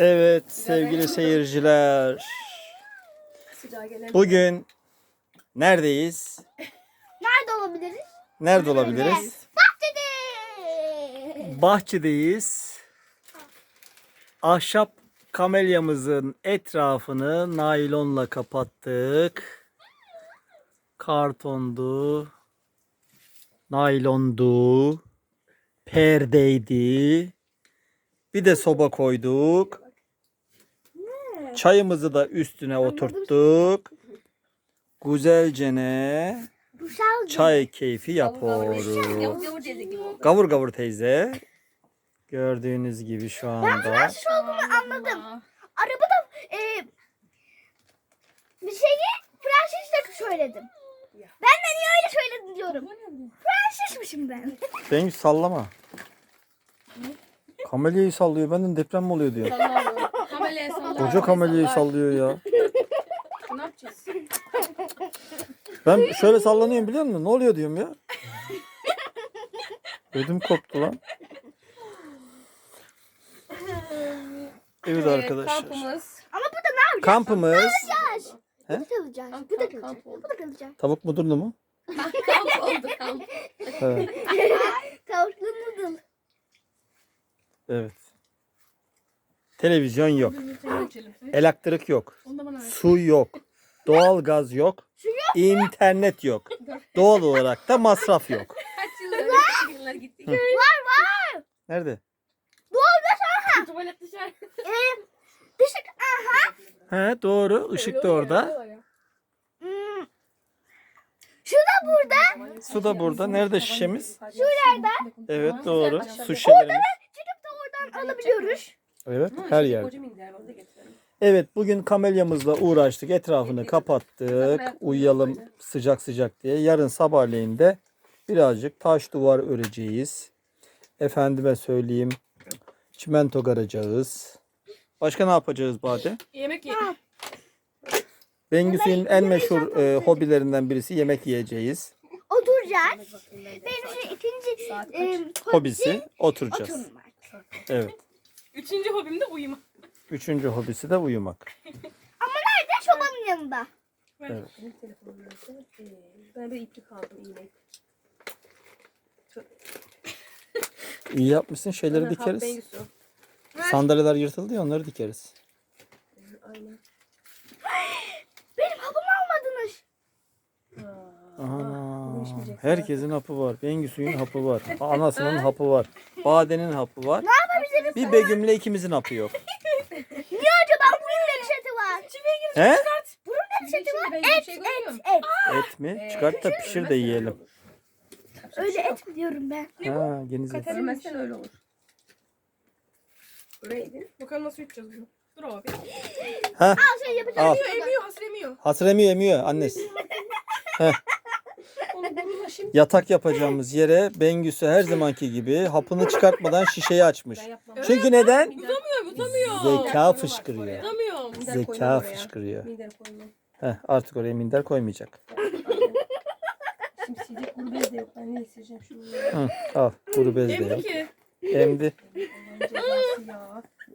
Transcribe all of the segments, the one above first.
Evet sevgili seyirciler. Bugün neredeyiz? Nerede olabiliriz? Nerede olabiliriz? Bahçede. Bahçedeyiz. Ahşap kamelyamızın etrafını naylonla kapattık. Kartondu. Naylondu. Perdeydi. Bir de soba koyduk. Çayımızı da üstüne oturttuk. Güzelcene Güzel. çay keyfi yapıyoruz. Gavur gavur teyze. Gördüğünüz gibi şu anda. Şu olduğunu anladım. Arabada e, bir şeyi Fransızca söyledim. Ben de niye öyle söyledin diyorum. Fransızmışım ben. Ben sallama. Kamelyayı sallıyor. Benden deprem mi oluyor diyor. Kameleye sallıyor. Koca kamelyayı sallıyor ya. Ne yapacağız? Ben şöyle sallanıyorum biliyor musun? Ne oluyor diyorum ya. Ödüm koptu lan. Evet arkadaşlar. Kampımız. Ama bu da ne yapacağız? Kampımız. Kalacağız. He? Bu da kalacağız. Kamp, Bu da kalacak. Bu da kalacak. Tavuk mudurlu mu? kamp oldu kamp. Evet. Tavuklu noodle. evet. Televizyon yok. Elektrik yok. Su yok. Doğal gaz yok. İnternet yok. Doğal olarak da masraf yok. Kaç yıllar kaç yıllar gittik. Var var. Nerede? Tuvalet dışarı. E, dışık. Aha. He doğru. Işık da orada. Hmm. Şu da burada. Su da burada. Nerede şişemiz? Şurada. Evet doğru. Su şişelerimiz. Çıkıp da oradan alabiliyoruz. Evet her yer. Minder onu da getirelim. Evet bugün kamelyamızla uğraştık. Etrafını kapattık. Uyuyalım sıcak sıcak diye. Yarın sabahleyin de birazcık taş duvar öreceğiz. Efendime söyleyeyim. Çimento garacağız. Başka ne yapacağız Bade? Yemek ye. Bengüsü'nün en meşhur e, hobilerinden birisi yemek yiyeceğiz. Oturacağız. Benim ikinci e, Hobisi oturacağız. oturmak. Evet. Üçüncü hobim de uyuma. Üçüncü hobisi de uyumak. Ama nerede? Çobanın yanında. Evet. Benim telefonum nerede? Ee, Ben bir iplik aldım iğne. İyi yapmışsın. Şeyleri dikeriz. Sandalyeler yırtıldı ya onları dikeriz. Aynen. Benim hapımı almadınız. Ana, herkesin hapı var. Bengüsü'nün hapı var. Anasının hapı var. Bade'nin hapı var. Bir Begüm'le ikimizin hapı yok. Niye acaba bunun da reçeti var? He? Bunun da reçeti var. Et, et, et. Et mi? Çıkart da pişir de yiyelim. Öyle et mi diyorum ben? Ha, geniz et. Ölmezsen öyle olur. Öyleydi. Bakalım nasıl yutacağız bunu. Dur abi. Ha, Al şey yapacağım. al. Emiyor hasır emiyor. Hasır emiyor emiyor annesi. Bununla şimdi Yatak yapacağımız yere Bengüsü her zamanki gibi hapını çıkartmadan şişeyi açmış. Çünkü neden? Utamıyor utamıyor. Zeka fışkırıyor. Utamıyor. Zeka fışkırıyor. Minder. Heh, artık oraya minder koymayacak. Şimdi silecek kuru bez de yok. Ben ne sileceğim şunu? Hı, al kuru bez de yok. ki. Emdi.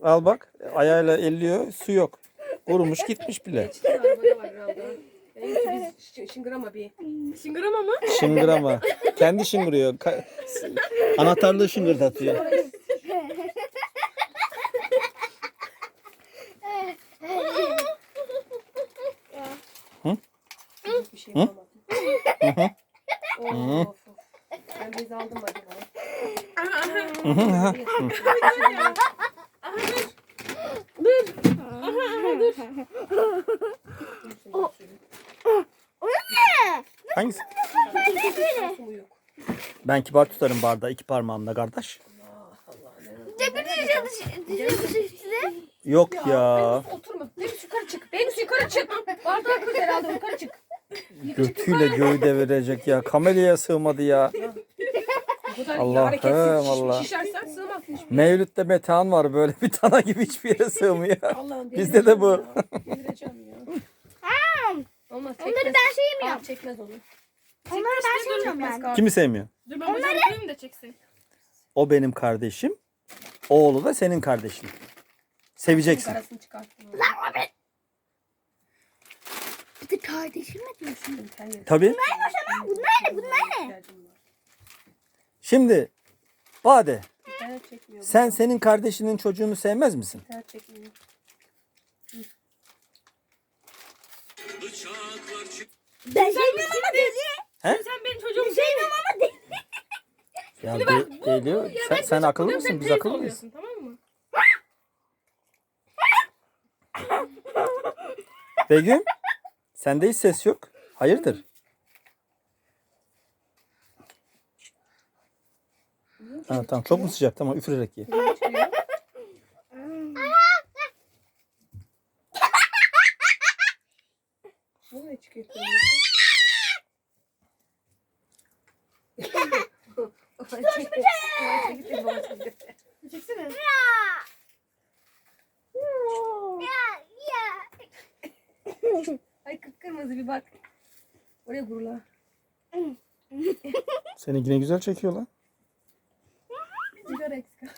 Al bak ayağıyla elliyor su yok. Kurumuş gitmiş bile. İşte arabada var herhalde. En biz şi- şıngırama bir. Şıngırama mı? Şıngırama. Kendi şıngırıyor. Ka- anahtarlığı şıngırdatıyor. Bir şey yapamadım. Of, of. Ben bez aldım acaba. O ne? Hangisi? Ben kibar tutarım bardağı iki parmağımla kardeş. Yok ya. Venüs oturma. Venüs yukarı çık. Venüs yukarı çık. Bardağı kır herhalde yukarı çık. Götüyle göğü devirecek ya. Kamelyaya sığmadı ya. Allah'ım, Allah. Şişersen sığmazsın. Mevlüt'te metehan var böyle bir tana gibi hiçbir yere sığmıyor. Bizde de bu. delireceğim ya. Delireceğim ya. Olmaz Onları çekmez. ben sevmiyorum. Aa, çekmez onu. Onları ben sevmiyorum yani. Kimi sevmiyor? Dur ben bacağımı koyayım da çeksin. O benim kardeşim. Oğlu da senin kardeşin. Seveceksin. Arasını çıkarttım. Bir de kardeşim mi diyorsun? Tabii. Bunlar ne? Bunlar ne? Şimdi Bade İnternet çekmiyor. sen senin kardeşinin çocuğunu sevmez misin? İnternet çekmiyor. Ben sevmem ama deli. Sen benim çocuğumu Sevmem ama deli. Ya de, geliyor. Sen, sen akıllı mısın? Biz akıllı mıyız? Tamam mı? Begüm sende hiç ses yok. Hayırdır? Ha, tamam çok mu sıcak? Tamam üfürerek ye. Çıkıyor. Bu ne çıkıyor? Çeksene. Ya. Ya. Ay kıpkırmızı bir bak. Oraya gurula. Seni yine güzel çekiyor lan. Sigara eksik.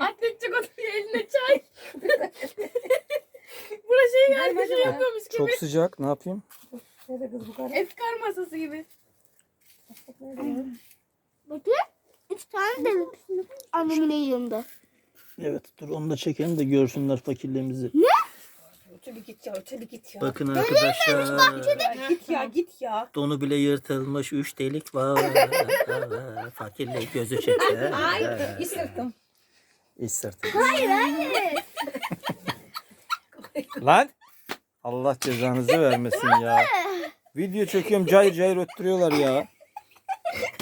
Atlet çikolatayı eline çay. Buna şey gelmiş şey yapıyormuş gibi. Çok sıcak. Ne yapayım? Nerede kız bu kadar? Efkar masası gibi. Bakın. Üç tane deli. Annemin yanında. Evet dur onu da çekelim de görsünler fakirliğimizi. Öte bir git ya, bir git ya. Bakın arkadaşlar. Ya git ya, git ya. Donu bile yırtılmış. Üç delik var. Fakirlik gözü çıktı. Ay, ısırttım. İç sırtı. Hayır hayır. Lan! Allah cezanızı vermesin ya. Video çekiyorum cayır cayır öttürüyorlar ya.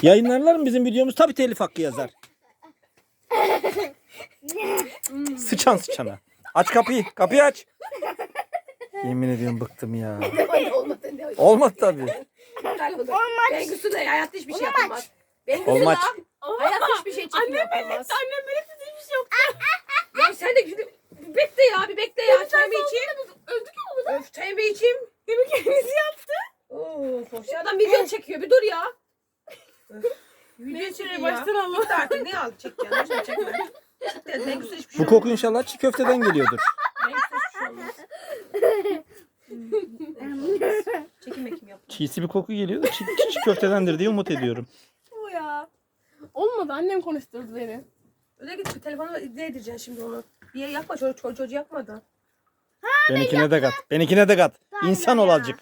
Yayınlarlar mı bizim videomuz? Tabii telif hakkı yazar. Sıçan sıçana. Aç kapıyı. Kapıyı aç. Yemin ediyorum bıktım ya. Olmadı ne Olmadı tabii. Olmaz. Bengüsü de hayatta hiçbir şey yapamaz. Bengüsü Olmaç. hayatta hiçbir şey çekim yapamaz. Annem böyle hiçbir şey yok. Ya sen de şimdi bekle ya, bir bekle ya. Çayımı içeyim. Öldük ya o da. Öf, çayımı içeyim. Demek kendisi yaptı. Of, of. Şu adam video çekiyor. Bir dur ya. Video çekiyor baştan Allah. Git artık ne al çek ya. Başına çekme. Hiçbir şey Bu koku inşallah çiğ köfteden geliyordur. Hiçbir şey olmaz. Çekim mekim yap. Çiğsi bir koku geliyor da çiğ, çiğ köftedendir diye umut ediyorum. Bu ya. Olmadı annem konuşturdu beni. Öyle git şu telefonu ne edeceksin şimdi onu. Bir yere yakma çocuğu, çocuğu, çocuğu yakma da. Benimkine de kat. Benimkine de kat. İnsan ol azıcık.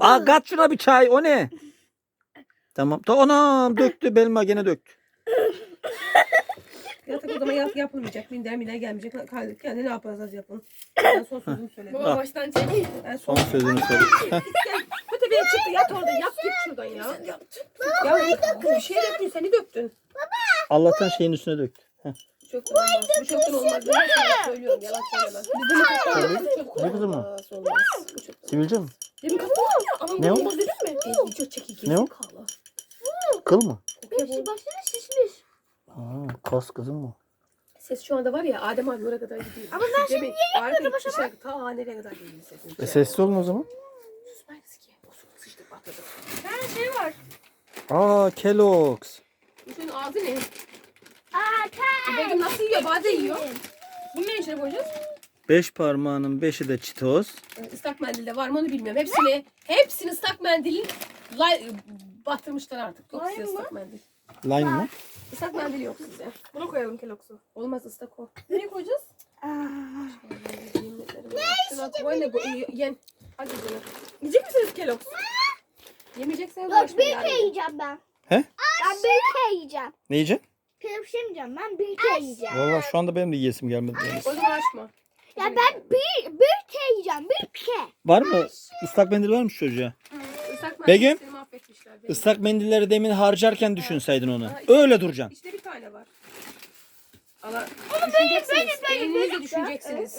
Aa kat şuna bir çay. O ne? Tamam. Ta anam döktü. Belma gene döktü. Yatak odama yap, yapılmayacak. Minder minder gelmeyecek. Kendi, kendi ne yaparsanız yapın. Ben son sözümü söyledim. Baba baştan çek. Ben son Son sözünü söyle. Bu tepeye çıktı. Yat orada. Yat git şuradan ya. Ya bir şey döktün. Seni döktün. Allah'tan şeyin üstüne döktü. Heh. Çok olmaz. Bu çoktan olmaz. Ben sana söylüyorum. Yalan söylemez. Bizim Tabii. bu çok Ne kızım o? olmaz. Olmaz. Bu çok Sivilce mi? Demin kapı Ama Ne o? olmaz dedim mi? Çekik. Ne o? Kala. Kıl mı? Hepsi başına şişmiş. Aa, kas kızım mı? Ses şu anda var ya Adem abi oraya kadar gidiyor. Ama ben şimdi Demin Arif'in dışarı ta nereye kadar geliyor sesin. E sessiz olun o zaman. Susmayız ki. O su sıçtık patladı. Şey var. Aa Kellogg's. Senin ağzı ne? Aa nasıl yiyor? Bade yiyor. Bunu ne içine koyacağız? Beş parmağının beşi de çitoz. Islak mendilde var mı onu bilmiyorum. Hepsini, hepsini ıslak mendilin lay, batırmışlar artık. Yok size ıslak mendil. Lime mı? Islak mendil yok size. Bunu koyalım Kellogg'su. Olmaz ıslak o. Nereye koyacağız? Şuna koy ne bu? Yen. Hadi canım. Yiyecek misiniz Kellogg's? Yemeyecekseniz bir bir şey yiyeceğim ben. Ben bir şey yiyeceğim. Ne yiyeceksin? Şey yiyeceğim. Ben bir şey yiyeceğim. Valla şu anda benim de yiyesim gelmedi. yani. O zaman açma. Ya ben bir, bir şey yiyeceğim. Bir şey. Var mı? Islak mendil var mı şu çocuğa? Islak mendil Begüm? seni mahvetmişler. Begüm. Islak mendilleri demin harcarken düşünseydin onu. Öyle duracaksın. İşte bir tane var. Allah düşüneceksiniz. Beyninizle düşüneceksiniz.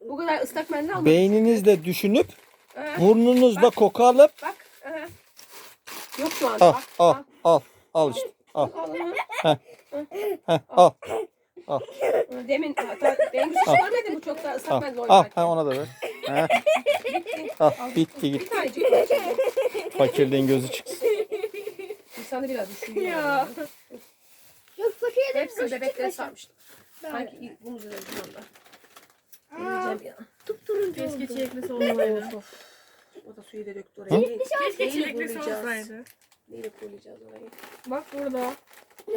Bu kadar ıslak mendil almak. Beyninizle düşünüp Ee, burnunuzda koku alıp bak. ee. Yok şu anda. al bak. al bak. al al işte al hı. heh, al Demin benim bir şey görmedim bu çok da ıslak mendil al oynarken. ha ona da ver. Heh. Al bitti Bir gitti. tanecik var. Fakirliğin gözü çıksın. İnsanı biraz düşünüyor. Ya. Islak yedim. Hepsini bebekleri sarmıştım. Sanki ilk bunu üzerine şu anda. Yiyeceğim ya. Turuncu Keşke oldu. çileklisi olsaydı. O da suyu da döktü oraya. Keşke çileklisi olsaydı. Neyle koruyacağız orayı? Bak burada.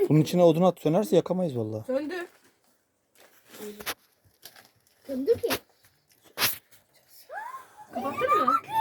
Bunun içine odun at sönerse yakamayız vallahi. Söndü. Döndük ya. Kapattın mı?